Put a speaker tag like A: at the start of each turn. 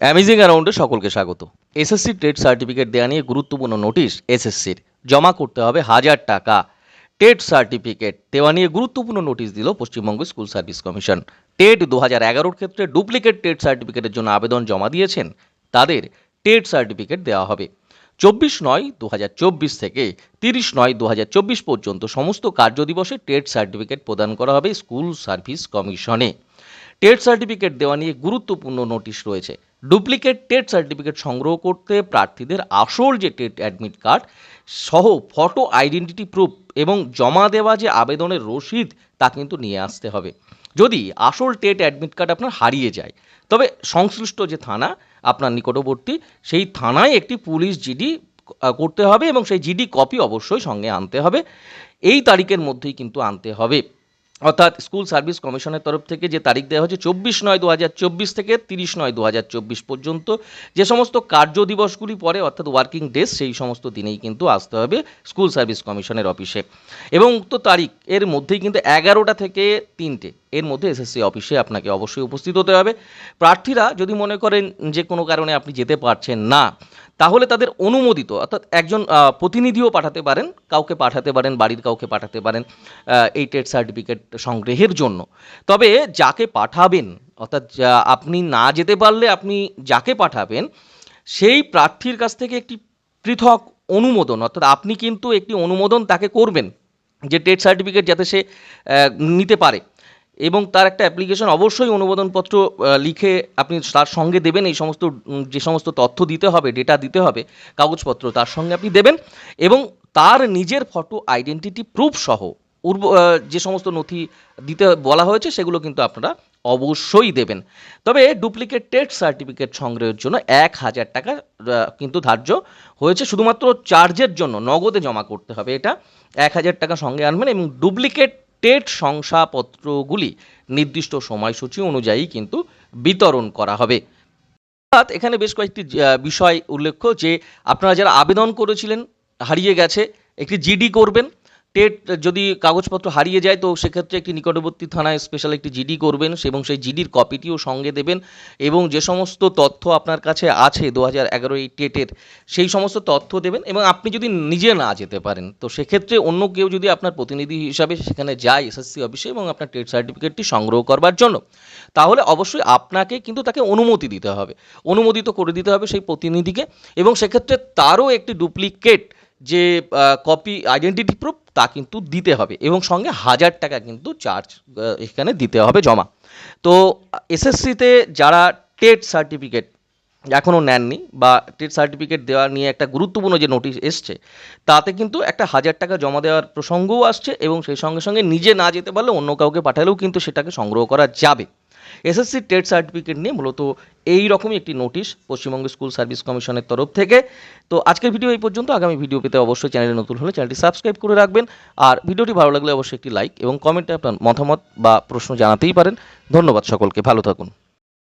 A: Amazing অ্যারাউন্ডে সকলকে স্বাগত। SSC TET certificate দেওয়া নিয়ে গুরুত্বপূর্ণ নোটিশ এসএসসির জমা করতে হবে হাজার টাকা। টেট সার্টিফিকেট দেওয়া নিয়ে গুরুত্বপূর্ণ নোটিশ দিল Paschimbanga school service commission TET দু হাজার এগারোর ক্ষেত্রে ডুপ্লিকেট টেট সার্টিফিকেটের জন্য আবেদন জমা দিয়েছেন। তাদের টেট সার্টিফিকেট দেওয়া হবে। চব্বিশ নয় দু হাজার চব্বিশ থেকে তিরিশ নয় দু হাজার চব্বিশ পর্যন্ত সমস্ত কার্যদিবসে টেট সার্টিফিকেট প্রদান করা হবে স্কুল সার্ভিস কমিশনে টেট সার্টিফিকেট দেওয়া নিয়ে গুরুত্বপূর্ণ নোটিশ রয়েছে। ডুপ্লিকেট টেট সার্টিফিকেট সংগ্রহ করতে প্রার্থীদের আসল যে টেট অ্যাডমিট কার্ড সহ ফটো আইডেন্টিটি প্রুফ এবং জমা দেওয়া যে আবেদনের রসিদ তা কিন্তু নিয়ে আসতে হবে। যদি আসল টেট অ্যাডমিট কার্ড আপনার হারিয়ে যায়, তবে সংশ্লিষ্ট যে থানা, আপনার নিকটবর্তী, সেই থানায় একটি পুলিশ জিডি করতে হবে এবং সেই জিডি কপি অবশ্যই সঙ্গে আনতে হবে। এই তারিখের মধ্যেই কিন্তু আনতে হবে। অর্থাৎ স্কুল সার্ভিস কমিশনের তরফ থেকে যে তারিখ দেওয়া হয়েছে চব্বিশ নয় দু হাজার চব্বিশ থেকে তিরিশ নয় দু হাজার চব্বিশ পর্যন্ত, যে সমস্ত কার্য দিবসগুলি পরে, অর্থাৎ ওয়ার্কিং ডেজ সেই সমস্ত দিনেই কিন্তু আসতে হবে স্কুল সার্ভিস কমিশনের অফিসে। এবং উক্ত তারিখ, এর মধ্যেই কিন্তু এগারোটা থেকে তিনটে এর মধ্যে এসএসসি অফিসে আপনাকে অবশ্যই উপস্থিত হতে হবে। প্রার্থীরা যদি মনে করেন যে কোনো কারণে আপনি যেতে পারছেন না, তাহলে তাদের অনুমোদিত, অর্থাৎ একজন প্রতিনিধিও পাঠাতে পারেন, কাউকে পাঠাতে পারেন, বাড়ির কাউকে পাঠাতে পারেন এই টেট সার্টিফিকেট সংগ্রহের জন্য। তবে যাকে পাঠাবেন, অর্থাৎ আপনি না যেতে পারলে আপনি যাকে পাঠাবেন, সেই প্রার্থীর কাছ থেকে একটি পৃথক অনুমোদন, অর্থাৎ আপনি কিন্তু একটি অনুমোদন তাকে করবেন, যে টেট সার্টিফিকেট যাতে সে নিতে পারে। এবং তার একটা অ্যাপ্লিকেশন অবশ্যই অনুমোদনপত্র লিখে আপনি তার সঙ্গে দেবেন, এই সমস্ত যে সমস্ত তথ্য দিতে হবে ডেটা দিতে হবে, কাগজপত্র তার সঙ্গে আপনি দেবেন এবং তার নিজের ফটো আইডেন্টিটি প্রুফ সহ উর্ব যে সমস্ত নথি দিতে বলা হয়েছে, সেগুলো কিন্তু আপনারা অবশ্যই দেবেন। তবে ডুপ্লিকেট টেট সার্টিফিকেট সংগ্রহের জন্য এক হাজার টাকা কিন্তু ধার্য হয়েছে। শুধুমাত্র চার্জের জন্য নগদে জমা করতে হবে এটা। এক হাজার টাকা সঙ্গে আনবেন এবং ডুপ্লিকেট টেট শংসাপত্রগুলি নির্দিষ্ট সময়সূচি অনুযায়ী কিন্তু বিতরণ করা হবে। অর্থাৎ এখানে বেশ কয়েকটি বিষয় উল্লেখ্য যে, আপনারা যারা আবেদন করেছিলেন, হারিয়ে গেছে, একটি জিডি করবেন টেট যদি কাগজপত্র হারিয়ে যায়, তো সেক্ষেত্রে একটি নিকটবর্তী থানায় স্পেশাল একটি জিডি করবেন এবং সেই জিডির কপিটিও সঙ্গে দেবেন এবং যে সমস্ত তথ্য আপনার কাছে আছে দু হাজার এগারো এই টেটের, সেই সমস্ত তথ্য দেবেন এবং আপনি যদি নিজে না যেতে পারেন, তো সেক্ষেত্রে অন্য কেউ যদি আপনার প্রতিনিধি হিসাবে সেখানে যায় এসএসসি অফিসে এবং আপনার টেট সার্টিফিকেটটি সংগ্রহ করবার জন্য, তাহলে অবশ্যই আপনাকে কিন্তু তাকে অনুমতি দিতে হবে। অনুমোদিত করে দিতে হবে সেই প্রতিনিধিকে এবং সেক্ষেত্রে তারও একটি ডুপ্লিকেট যে কপি আইডেন্টিটি প্রুফ তা কিন্তু দিতে হবে এবং সঙ্গে হাজার টাকা কিন্তু চার্জ এখানে দিতে হবে জমা। তো এসএসসিতে যারা টেট সার্টিফিকেট এখনও নেননি বা টেট সার্টিফিকেট দেওয়া নিয়ে একটা গুরুত্বপূর্ণ যে নোটিশ এসছে, তাতে কিন্তু একটা হাজার টাকা জমা দেওয়ার প্রসঙ্গও আসছে এবং সেই সঙ্গে সঙ্গে নিজে না যেতে পারলে অন্য কাউকে পাঠালেও কিন্তু সেটাকে সংগ্রহ করা যাবে। এসএসসি টেট সার্টিফিকেট নিয়ে মূলত এই রকমই একটি নোটিশ পশ্চিমবঙ্গ স্কুল সার্ভিস কমিশনের তরফ থেকে। তো আজকের ভিডিও এই পর্যন্ত। আগামী ভিডিও পেতে অবশ্যই চ্যানেলে নতুন হলে চ্যানেলটি সাবস্ক্রাইব করে রাখবেন। আর ভিডিওটি ভালো লাগলে অবশ্যই একটি লাইক এবং কমেন্টে আপনার মতামত বা প্রশ্ন জানাতেই পারেন। ধন্যবাদ সকলকে। ভালো থাকুন।